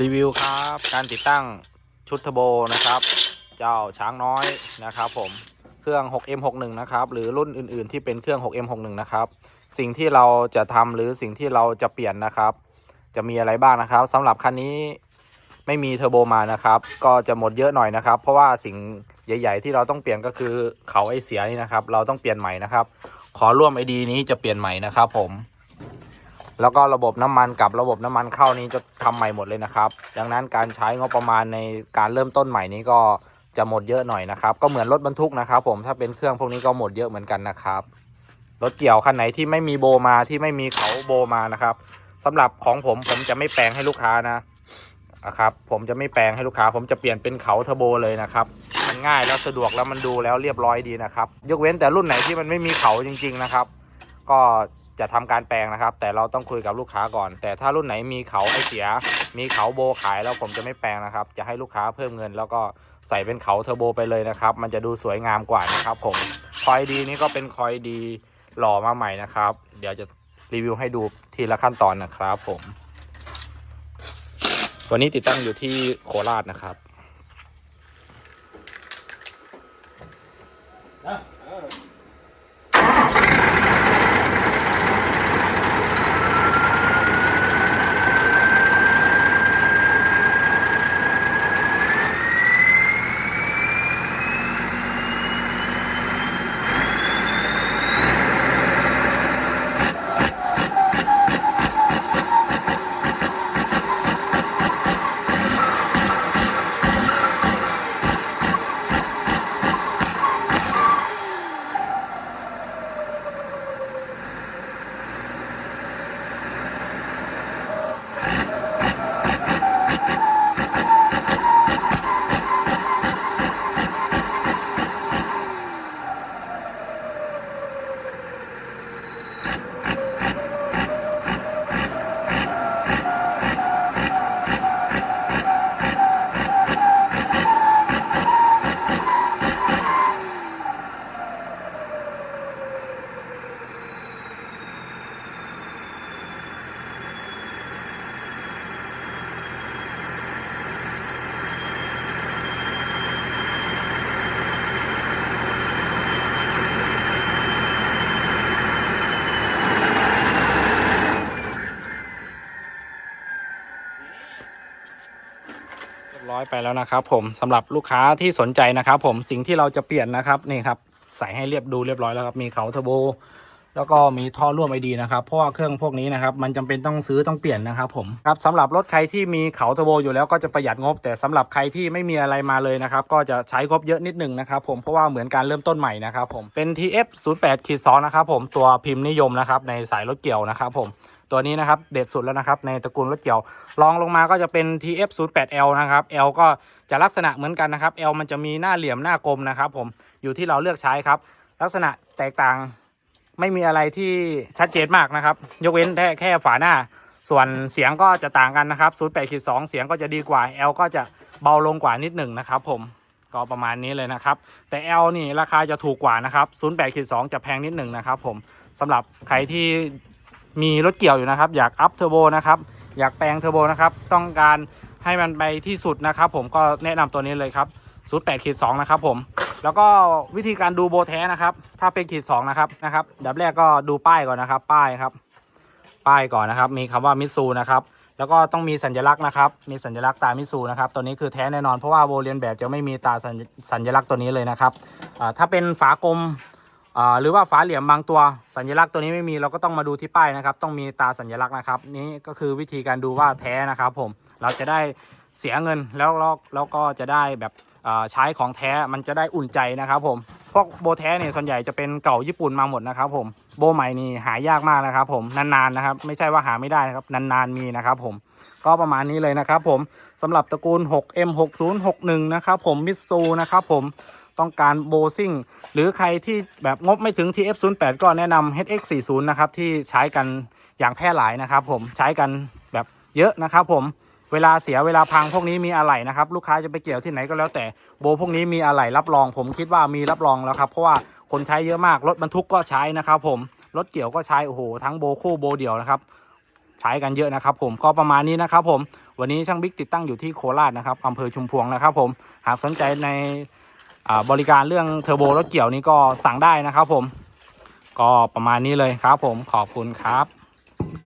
รีวิวครับการติดตั้งชุดเทอร์โบนะครับ เจ้าช้างน้อยนะครับผมเครื่อง 6M61 นะครับหรือรุ่นอื่นๆที่เป็นเครื่อง 6M61 นะครับสิ่งที่เราจะทำหรือสิ่งที่เราจะเปลี่ยนนะครับ จะมีอะไรบ้างนะครับสำหรับคันนี้ไม่มีเทอร์โบมานะครับ ก็จะหมดเยอะหน่อยนะครับ เพราะว่าสิ่งใหญ่ ๆ ที่เราต้องเปลี่ยนก็คือเขาไอเสียนี่นะครับ เราต้องเปลี่ยนใหม่นะครับ ขอร่วมไอดีนี้จะเปลี่ยนใหม่นะครับผม แล้วก็ระบบน้ำมันกับระบบน้ำมันเข้านี้จะทำใหม่หมดเลยนะครับ ดังนั้นการใช้งบประมาณในการเริ่มต้นใหม่นี้ก็จะหมดเยอะหน่อยนะครับ ก็เหมือนรถบรรทุกนะครับ ผมถ้าเป็นเครื่องพวกนี้ก็หมดเยอะเหมือนกันนะครับ รถเกี่ยวคันไหนที่ไม่มีโบมาที่ไม่มีเขาโบมานะครับสำหรับของผมผมจะไม่แปลงให้ลูกค้านะนะครับ ผมจะไม่แปลงให้ลูกค้า ผมจะเปลี่ยนเป็นเขาเทอร์โบเลยนะครับมันง่ายแล้วสะดวกแล้วมันดูแล้วเรียบร้อยดีนะครับ ยกเว้นแต่รุ่นไหนที่มันไม่มีเขาจริง ๆนะครับ ก็ จะทำการแปลงนะครับ แต่เราต้องคุยกับลูกค้าก่อน แต่ถ้ารุ่นไหนมีเขาไอเสีย มีเขาโบขายแล้วผมจะไม่แปลงนะครับ จะให้ลูกค้าเพิ่มเงิน แล้วก็ใส่เป็นเขาเทอร์โบไปเลยนะครับ มันจะดูสวยงามกว่านะครับผมคอยดีนี้ก็เป็นคอยดีหล่อมาใหม่นะครับ เดี๋ยวจะรีวิวให้ดูทีละขั้นตอนนะครับผมตัวนี้ติดตั้งอยู่ที่โคราชนะครับ รียบร้อยไปแล้วนะครับ ผมสำหรับลูกค้าที่สนใจนะครับ ผมสิ่งที่เราจะเปลี่ยนนะครับนี่ครับใส่ให้เรียบดูเรียบร้อยแล้วครับมีเขาเทอร์โบแล้วก็มีท่อร่วมไอดีนะครับเพราะว่าเครื่องพวกนี้นะครับมันจำเป็นต้องซื้อต้องเปลี่ยนนะครับผมครับสำหรับรถใครที่มีเขาเทอร์โบอยู่แล้วก็จะประหยัดงบ แต่สำหรับใครที่ไม่มีอะไรมาเลยนะครับก็จะใช้งบเยอะนิดหนึ่งนะครับผมเพราะว่าเหมือนการเริ่มต้นใหม่นะครับผมเป็น TF 0 8ขีด2นะครับผมตัวพิมพ์นิยมนะครับในสายรถเกี่ยวนะครับผม ตัวนี้นะครับเด็ดสุดแล้วนะครับในตระกูลรถเกี่ยวรองลงมาก็จะเป็น TF 0 8 L นะครับ L ก็จะลักษณะเหมือนกันนะครับ L มันจะมีหน้าเหลี่ยมหน้ากลมนะครับ ผมอยู่ที่เราเลือกใช้ครับ ลักษณะแตกต่างไม่มีอะไรที่ชัดเจนมากนะครับ ยกเว้นแค่แค่ฝาหน้า ส่วนเสียงก็จะต่างกันนะครับ0 8 2 เสียงก็จะดีกว่า L ก็จะเบาลงกว่านิดหนึ่งนะครับ ผมก็ประมาณนี้เลยนะครับ แต่ L นี่ราคาจะถูกกว่านะครับ 0 8 2 จะแพงนิดหนึ่งนะครับผมสำหรับใครที่ มีรถเกี่ยวอยู่นะครับ อยากอัพเทอร์โบนะครับ อยากแปลงเทอร์โบนะครับ ต้องการให้มันไปที่สุดนะครับ ผมก็แนะนำตัวนี้เลยครับ08ขีด2นะครับผม แล้วก็วิธีการดูโบแท้นะครับ ถ้าเป็นขีด2นะครับนะครับดับแรกก็ดูป้ายก่อนนะครับ ป้ายครับ ป้ายก่อนนะครับ มีคำว่ามิซูนะครับ แล้วก็ต้องมีสัญลักษณ์นะครับ มีสัญลักษณ์ตามิซูนะครับ ตัวนี้คือแท้แน่นอน เพราะว่าโบเรียนแบบจะไม่มีตาสัญลักษณ์ตัวนี้เลยนะครับ ถ้าเป็นฝากลม หรือว่าฝาเหลี่ยมบางตัวสัญลักษณ์ตัวนี้ไม่มีเราก็ต้องมาดูที่ป้ายนะครับ ต้องมีตาสัญลักษณ์นะครับ นี่ก็คือวิธีการดูว่าแท้นะครับ ผมเราจะได้เสียเงินแล้วเราแล้วก็จะได้แบบใช้ของแท้มันจะได้อุ่นใจนะครับ ผมพวกโบแท้เนี่ยส่วนใหญ่จะเป็นเก่าญี่ปุ่นมาหมดนะครับ ผมโบใหม่นี่หายากมากนะครับ ผมนานๆนะครับ ไม่ใช่ว่าหาไม่ได้นะครับนานๆมีนะครับ ผมก็ประมาณนี้เลยนะครับ ผมสำหรับตระกูล 6M6061 นะครับ ผมมิตซูนะครับ ผม ต้องการโบซิ่งหรือใครที่แบบงบไม่ถึง TF08 ก็แนะนำ HX40 นะครับที่ใช้กันอย่างแพร่หลายนะครับ ผมใช้กันแบบเยอะนะครับ ผมเวลาเสียเวลาพังพวกนี้มีอะไหล่นะครับ ลูกค้าจะไปเกี่ยวที่ไหนก็แล้วแต่โบพวกนี้มีอะไหล่รับรอง ผมคิดว่ามีรับรองแล้วครับเพราะว่าคนใช้เยอะมากรถบรรทุกก็ใช้นะครับ ผมรถเกี่ยวก็ใช้โอ้โหทั้งโบคู่โบเดี่ยวนะครับใช้กันเยอะนะครับ ผมก็ประมาณนี้นะครับ ผมวันนี้ช่างบิ๊กติดตั้งอยู่ที่โคราชนะครับอำเภอชุมพวงนะครับ ผมหากสนใจใน บริการเรื่องเทอร์โบรถเกี่ยวนี้ก็สั่งได้นะครับผม ก็ประมาณนี้เลยครับผมขอบคุณครับ